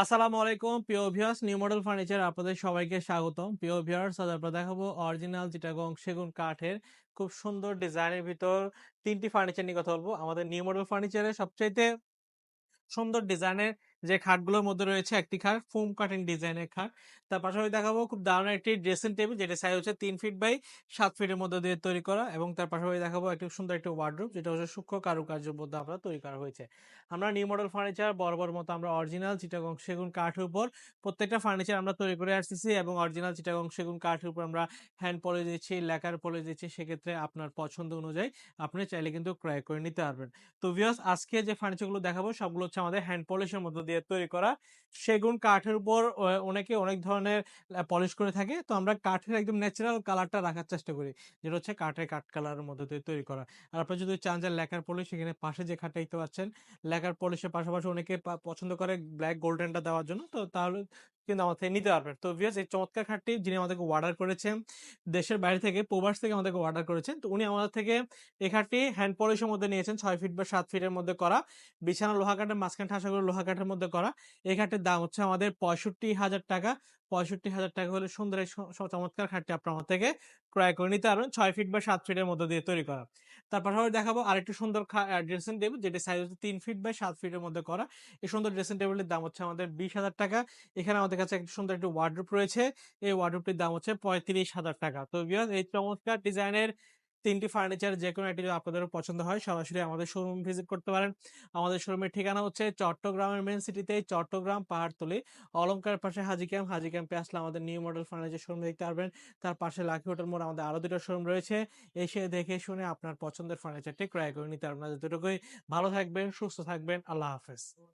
আসসালামু আলাইকুম, প্রিয় ভিউয়ার্স নিউ মডেল ফার্নিচার আপনাদের সবাইকে স্বাগতম। প্রিয় ভিউয়ার্স আজ আমরা দেখাবো অরিজিনাল চিটাগং সেগুন কাঠের খুব সুন্দর ডিজাইনের ভিতর তিনটি ফার্নিচার নিয়ে কথা বলব। আমাদের নিউ মডেল ফার্নিচারের সবচাইতে সুন্দর ডিজাইনের যে খাটগুলোর মধ্যে রয়েছে একটি খাট ফোম কাটিং ডিজাইনের খাট। তার পাশাপাশি দেখাবো খুব দারুণ একটি ড্রেসিং টেবিল যেটা সাইজ হচ্ছে তিন ফিট বাই সাত ফিটের মধ্যে দিয়ে তৈরি করা এবং তার পাশাপাশি দেখাবো একটি সুন্দর একটি ওয়ার্ড্রোব যেটা হচ্ছে সূক্ষ্ম কারুকার্যের মধ্যে আমরা তৈরি করা হয়েছে। আমরা নিউ মডেল ফার্নিচার বরাবর মতো আমরা অরিজিনাল চিটাগং সেগুন কাঠের উপর প্রত্যেকটা ফার্নিচার আমরা তৈরি করে আসতেছি এবং অরিজিনাল চিটাগং সেগুন কাঠের উপর আমরা হ্যান্ড পলিশ দিচ্ছি লেকার পলিশ দিচ্ছি। সেক্ষেত্রে আপনার পছন্দ অনুযায়ী আপনি চাইলে কিন্তু ক্রয় করে নিতে পারবেন। তো ভিউয়ার্স আজকে যে ফার্নিচারগুলো দেখাবো, সবগুলো হচ্ছে আমাদের হ্যান্ড পলিশের মধ্য দিয়ে তৈরি করা। সেগুন কাঠের উপর অনেকে অনেক ধরনের পলিশ করে থাকে। তো আমরা কাঠের একদম ন্যাচারাল কালারটা রাখার চেষ্টা করি। যেটা হচ্ছে কাঠের কাঠ কালারের মধ্যে দিয়ে তৈরি করা। আর আপনি যদি চান যে লেখার পলিশ সেখানে পাশে যে খাটটা দেখতে পাচ্ছেন লেখার পলিশের পাশাপাশি অনেকে পছন্দ করে ব্ল্যাক গোল্ডেনটা দেওয়ার জন্য। তো তাহলে কিন্তু আমাদের থেকে নিতে পারবেন। তো ভিউয়ার্স এই চমৎকার খাটটি যিনি আমাদেরকে অর্ডার করেছেন, দেশের বাইরে থেকে, প্রবাস থেকে আমাদেরকে অর্ডার করেছেন, তো উনি আমাদের থেকে এই খাটটি হ্যান্ড পলিশের মধ্যে নিয়েছেন, ছয় ফিট বা সাত ফিটের মধ্যে করা। বিছানা লোহা কাঠের মাঝখানে ঠাসাগুলো লোহা কাঠের মধ্যে করা। এই খাটের দাম হচ্ছে আমাদের পঁয়ষট্টি হাজার টাকা। পঁয়ষট্টি হাজার টাকা হলে সুন্দর এই চমৎকার খাটটি আপনার থেকে ক্রয় করে নিতে পারবেন, ছয় ফিট বা সাত ফিটের মধ্যে দিয়ে তৈরি করা। তার পাশাপাশি দেখাবো আরেকটি সুন্দর ড্রেসিং টেবিল যেটি সাইজ হচ্ছে তিন ফিট বাই সাত ফিটের মধ্যে করা। এই সুন্দর ড্রেসিং টেবিলের দাম হচ্ছে আমাদের বিশ হাজার টাকা। এখানে আমাদের কাছে একটি সুন্দর একটি ওয়ার্ড্রোপ রয়েছে। এই ওয়ার্ড্রোপটির দাম হচ্ছে পঁয়ত্রিশ হাজার টাকা। তো এই চমৎকার ডিজাইনের তিনটি ফার্নিচার যে কোনো একটি যদি আপনাদের পছন্দ হয়, সরাসরি আমাদের শোরুম ভিজিট করতে পারেন। আমাদের শোরুমের ঠিকানা হচ্ছে চট্টগ্রামের মেন সিটিতে চট্টগ্রাম পাহাড়তলি। অলঙ্কার পাশে হাজি ক্যাম্প। হাজি ক্যাম্পে আসলে আমাদের নিউ মডেল ফার্নিচার শোরুম দেখতে পারবেন। তার পাশে লাকি হোটেল মোড় আমাদের আরও দুটো শোরুম রয়েছে। এসে দেখে শুনে আপনার পছন্দের ফার্নিচারটি ক্রয় করে নিতে পারবেন। যতটুকুই ভালো থাকবেন, সুস্থ থাকবেন। আল্লাহ হাফেজ।